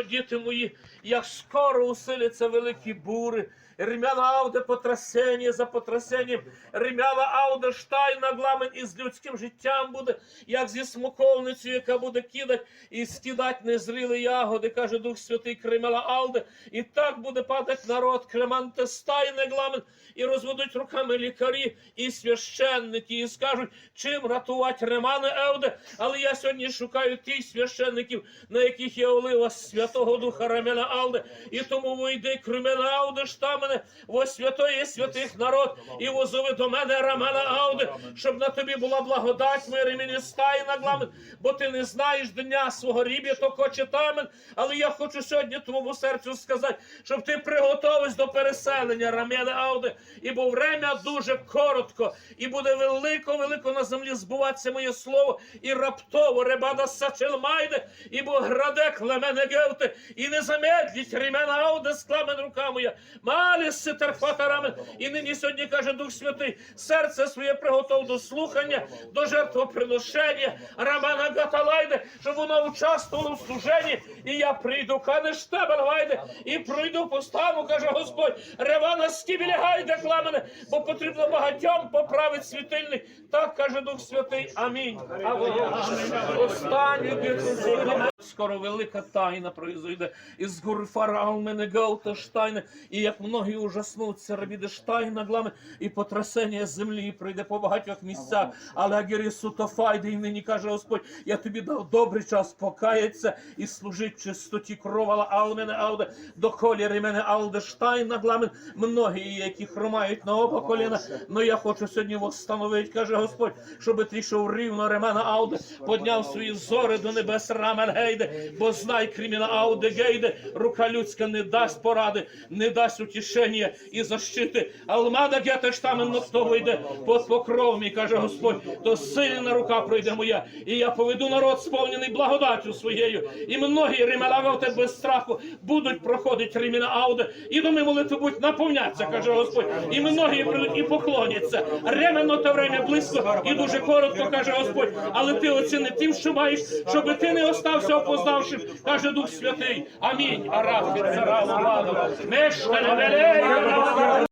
Діти мої, як скоро усиляться великі бури. Рем'яна ауде потрясення за потрясенням, рем'яна ауде штайна гламен із людським життям буде, як зі смоковницею, яка буде кидати і скидати незрілі ягоди, каже Дух Святий Кремела Алде. І так буде падати народ, креманте стайне гламен, і розведуть руками лікарі і священники, і скажуть, чим рятувати ремане Евде. Але я сьогодні шукаю тих священників, на яких є олива Святого Духа Ремена Алде. І тому вийди Кремена Ауде штамене, во святої святих народ, і возови до мене Рамена Ауде, щоб на тобі була благодать, моя ремені стай нагламен, бо ти не знаєш дня свого ріб'я, то хоче тамен. Але я хочу сьогодні твоєму серцю сказати, щоб ти приготовився до переселення Рамена Ауде. І бо время дуже коротко, і буде велико, велико на землі збуватися моє слово, і раптово ребада сачелмайде, і бо градек лемене гевте, і не замедліть ремена ауде скламен рука моя. Малі ситерфата рамен. І нині сьогодні каже Дух Святий, серце своє приготов до слухання, до жертвоприношення, рамена гаталайде, щоб воно участвувало в служенні, і я прийду, кане штебель і пройду постану, каже Господь, ревана скібілі гайде кламене, бо потрібно багатьом поправити світильник. Так каже Дух Святий. Амінь. Останню Скоро велика тайна произойде із гори фараон мене гаута штайне, і як многі ужаснуться, рабіде штайна глами, і потрясення землі прийде по багатьох місцях. Але агері сутофайде, і нині каже Господь, я тобі дав добрий час покаятися і служить чистоті кровала аумене ауде, до коліри мене ауде штайна гламен. Многі, які хромають на оба коліна, но я хочу сьогодні восстановити, каже Господь, щоб ти йшов рівно ремена ауде, подняв свої зори до небес рамен гейде, бо знай криміна ауде гейде, рука людська не дасть поради, не дасть утішення і защити. Алмада гете штамен на хто вийде под покров мій, каже Господь, то сильна рука пройде моя, і я поведу народ сповнений благодаттю своєю. І многі ремелагавте без страху будуть проходити реміна ауде, і доми молитви будуть наповняться, каже Господь. І многі прийдуть і поклоняться. Ременно те время близько і дуже коротко, каже Господь. Але ти оціни тим, що маєш, щоб ти не остався опоздавшим, каже Дух Святий. Амінь. Від цара владу. Мешкане велею.